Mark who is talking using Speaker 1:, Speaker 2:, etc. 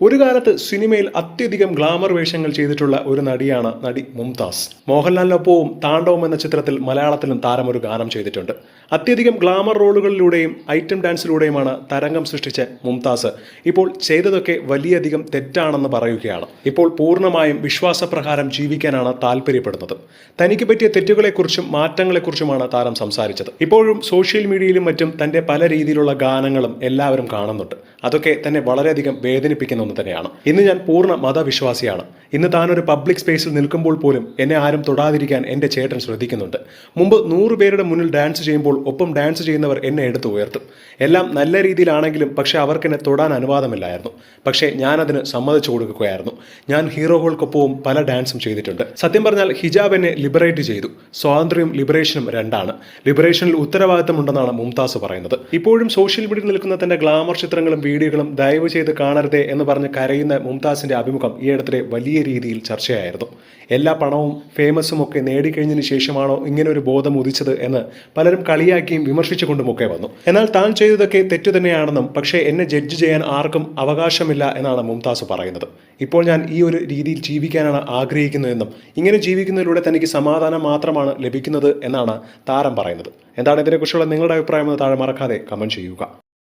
Speaker 1: ഒരു കാലത്ത് സിനിമയിൽ അത്യധികം ഗ്ലാമർ വേഷങ്ങൾ ചെയ്തിട്ടുള്ള ഒരു നടിയാണ് നടി മുംതാസ്. മോഹൻലാലിനൊപ്പവും താണ്ഡവം എന്ന ചിത്രത്തിൽ മലയാളത്തിലും താരം ഒരു ഗാനം ചെയ്തിട്ടുണ്ട്. അത്യധികം ഗ്ലാമർ റോളുകളിലൂടെയും ഐറ്റം ഡാൻസിലൂടെയുമാണ് തരംഗം സൃഷ്ടിച്ച മുംതാസ്. ഇപ്പോൾ ചെയ്തതൊക്കെ വലിയധികം തെറ്റാണെന്ന് പറയുകയാണ്. ഇപ്പോൾ പൂർണമായും വിശ്വാസപ്രകാരം ജീവിക്കാനാണ് താല്പര്യപ്പെടുന്നത്. തനിക്ക് പറ്റിയ തെറ്റുകളെക്കുറിച്ചും മാറ്റങ്ങളെക്കുറിച്ചുമാണ് താരം സംസാരിച്ചത്. ഇപ്പോഴും സോഷ്യൽ മീഡിയയിലും മറ്റും തന്റെ പല രീതിയിലുള്ള ഗാനങ്ങളും എല്ലാവരും കാണുന്നുണ്ട്. അതൊക്കെ തന്നെ വളരെയധികം വേദനിപ്പിക്കുന്ന ഒന്ന് തന്നെയാണ്. ഇന്ന് ഞാൻ പൂർണ മതവിശ്വാസിയാണ്. ഇന്ന് താനൊരു പബ്ലിക് സ്പേസിൽ നിൽക്കുമ്പോൾ പോലും എന്നെ ആരും തൊടാതിരിക്കാൻ എന്റെ ചേട്ടൻ ശ്രദ്ധിക്കുന്നുണ്ട്. മുമ്പ് നൂറ് പേരുടെ മുന്നിൽ ഡാൻസ് ചെയ്യുമ്പോൾ ഒപ്പം ഡാൻസ് ചെയ്യുന്നവർ എന്നെ എടുത്ത് ഉയർത്തും. എല്ലാം നല്ല രീതിയിലാണെങ്കിലും പക്ഷേ അവർക്ക് എന്നെ തൊടാൻ അനുവാദമില്ലായിരുന്നു. പക്ഷേ ഞാനതിന് സമ്മതിച്ചു കൊടുക്കുകയായിരുന്നു. ഞാൻ ഹീറോകൾക്കൊപ്പവും പല ഡാൻസും ചെയ്തിട്ടുണ്ട്. സത്യം പറഞ്ഞാൽ ഹിജാബ് എന്നെ ലിബറേറ്റ് ചെയ്തു. സ്വാതന്ത്ര്യവും ലിബറേഷനും രണ്ടാണ്. ലിബറേഷനിൽ ഉത്തരവാദിത്തമുണ്ടെന്നാണ് മുംതാസ് പറയുന്നത്. ഇപ്പോഴും സോഷ്യൽ മീഡിയയിൽ നിൽക്കുന്ന തന്റെ ഗ്ലാമർ ചിത്രങ്ങളും വീഡിയോകളും ദയവ് ചെയ്ത് കാണരുതേ എന്ന് പറഞ്ഞ് കരയുന്ന മുംതാസിന്റെ അഭിമുഖം ഈയിടത്തിടെ വലിയ രീതിയിൽ ചർച്ചയായിരുന്നു. എല്ലാ പണവും ഫേമസും ഒക്കെ നേടിക്കഴിഞ്ഞതിന് ശേഷമാണോ ഇങ്ങനെ ഒരു ബോധം ഉദിച്ചത് എന്ന് പലരും കളിയാക്കിയും വിമർശിച്ചുകൊണ്ടുമൊക്കെ വന്നു. എന്നാൽ താൻ ചെയ്തതൊക്കെ തെറ്റു തന്നെയാണെന്നും പക്ഷേ എന്നെ ജഡ്ജ് ചെയ്യാൻ ആർക്കും അവകാശമില്ല എന്നാണ് മുംതാസ് പറയുന്നത്. ഇപ്പോൾ ഞാൻ ഈ ഒരു രീതിയിൽ ജീവിക്കാനാണ് ആഗ്രഹിക്കുന്നതെന്നും ഇങ്ങനെ ജീവിക്കുന്നതിലൂടെ തനിക്ക് സമാധാനം മാത്രമാണ് ലഭിക്കുന്നത് എന്നാണ് താരം പറയുന്നത്. എന്താണ് ഇതിനെക്കുറിച്ചുള്ള നിങ്ങളുടെ അഭിപ്രായം താഴെ മറക്കാതെ കമന്റ് ചെയ്യുക.